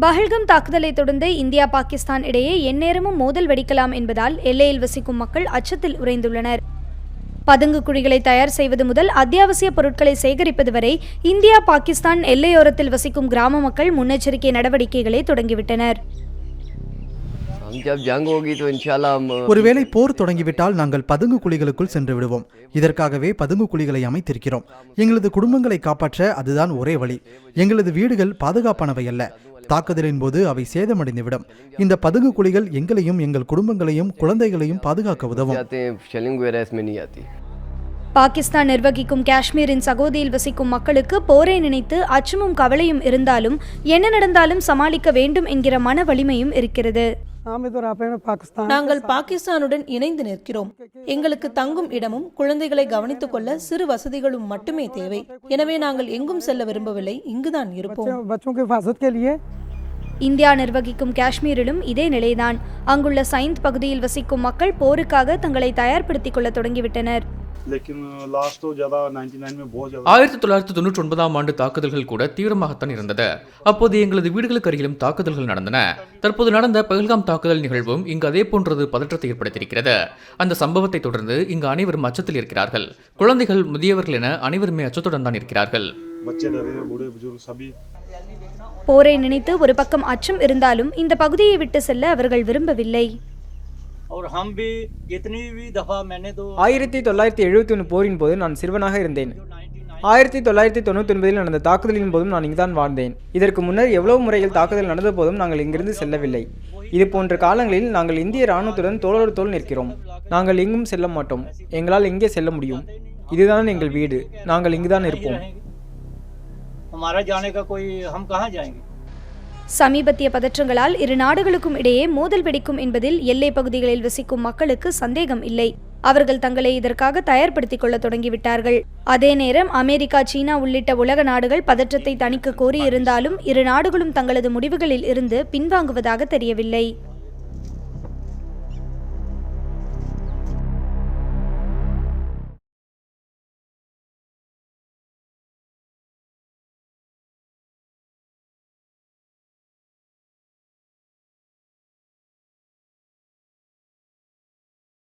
பஹல்கம் தாக்குதலை தொடர்ந்து இந்தியா பாகிஸ்தான் இடையே எந்நேரமும் மோதல் வெடிக்கலாம் என்பதால் எல்லையில் வசிக்கும் மக்கள் அச்சத்தில் உறைந்துள்ளனர். பதுங்கு குழிகளை தயார் செய்வது முதல் அத்தியாவசிய பொருட்களை சேகரிப்பது வரை இந்தியா பாகிஸ்தான் எல்லையோரத்தில் வசிக்கும் கிராம மக்கள் முன்னெச்சரிக்கை நடவடிக்கைகளை தொடங்கிவிட்டனர். ஒருவேளை போர் தொடங்கிவிட்டால் நாங்கள் பதுங்கு குழிகளுக்குள் சென்று விடுவோம். இதற்காகவே பதுங்கு குழிகளை அமைத்திருக்கிறோம். எங்களது குடும்பங்களை காப்பாற்ற அதுதான் ஒரே வழி. எங்களது வீடுகள் பாதுகாப்பானவை அல்ல. தாக்குதலின் போது அவை சேதமடைந்துவிடும். இந்த பதுங்கு குழிகள் எங்களையும் எங்கள் குடும்பங்களையும் குழந்தைகளையும் பாதுகாக்க உதவும் பாகிஸ்தான் நிர்வகிக்கும் காஷ்மீரின் சகோதியில் வசிக்கும் மக்களுக்கு போரை நினைத்து அச்சமும் கவலையும் இருந்தாலும் என்ன நடந்தாலும் சமாளிக்க வேண்டும் என்கிற மன வலிமையும் இருக்கிறது. நாங்கள் பாகிஸ்தானுடன் இணைந்து நிற்கிறோம். எங்களுக்கு தங்கும் இடமும் குழந்தைகளை கவனித்துக் கொள்ள சிறு வசதிகளும் மட்டுமே தேவை. எனவே நாங்கள் எங்கும் செல்ல விரும்பவில்லை இங்குதான் இருப்போம். இந்தியா நிர்வகிக்கும் காஷ்மீரிலும் இதே நிலைதான். அங்குள்ள சைந்த் பகுதியில் வசிக்கும் மக்கள் போருக்காக தங்களை தயார்படுத்திக் கொள்ள தொடங்கிவிட்டனர். ஆயிரத்தி தொள்ளாயிரத்தி தொண்ணூற்றி ஒன்பதாம் ஆண்டு தாக்குதல்கள் கூட தீவிரமாகத்தான் இருந்தது. அப்போது எங்களது வீடுகளுக்கு அருகிலும் தாக்குதல்கள் நடந்தன. தற்போது நடந்த பகல்காம் தாக்குதல் நிகழ்வும் இங்கு அதே போன்றது பதற்றத்தை ஏற்படுத்தியிருக்கிறது. அந்த சம்பவத்தை தொடர்ந்து இங்கு அனைவரும் அச்சத்தில் இருக்கிறார்கள். குழந்தைகள் முதியவர்கள் என அனைவருமே அச்சத்துடன் தான் இருக்கிறார்கள். போரை நினைத்து ஒரு பக்கம் அச்சம் இருந்தாலும் இந்த பகுதியை விட்டு செல்ல அவர்கள் விரும்பவில்லை. ஆயிரத்தி தொள்ளாயிரத்தி எழுபத்தி ஒன்று போரின் போது நான் சிறுவனாக இருந்தேன். ஆயிரத்தி தொள்ளாயிரத்தி தொண்ணூற்றி ஒன்பதில் நடந்த தாக்குதலின் போதும் நான் இங்குதான் வாழ்ந்தேன். இதற்கு முன்னர் எவ்வளவு முறையில் தாக்குதல் நடந்த போதும் நாங்கள் இங்கிருந்து செல்லவில்லை. இது போன்ற காலங்களில் நாங்கள் இந்திய இராணுவத்துடன் தோளோடு தோல் நிற்கிறோம். நாங்கள் எங்கும் செல்ல மாட்டோம். எங்களால் எங்கே செல்ல முடியும்? இதுதான் எங்கள் வீடு. நாங்கள் இங்குதான் இருப்போம். हमारा जाने का कोई हम कहाँ जाएंगे சமீபத்திய பதற்றங்களால் இரு நாடுகளுக்கும் இடையே மோதல் வெடிக்கும் என்பதில் எல்லை பகுதிகளில் வசிக்கும் மக்களுக்கு சந்தேகம் இல்லை அவர்கள் தங்களை இதற்காக தயார்படுத்திக் கொள்ள தொடங்கிவிட்டார்கள் அதே நேரம் அமெரிக்கா சீனா உள்ளிட்ட உலக நாடுகள் பதற்றத்தை தணிக்க கோரியிருந்தாலும் இரு நாடுகளும் தங்களது முடிவுகளில் இருந்து பின்வாங்குவதாக தெரியவில்லை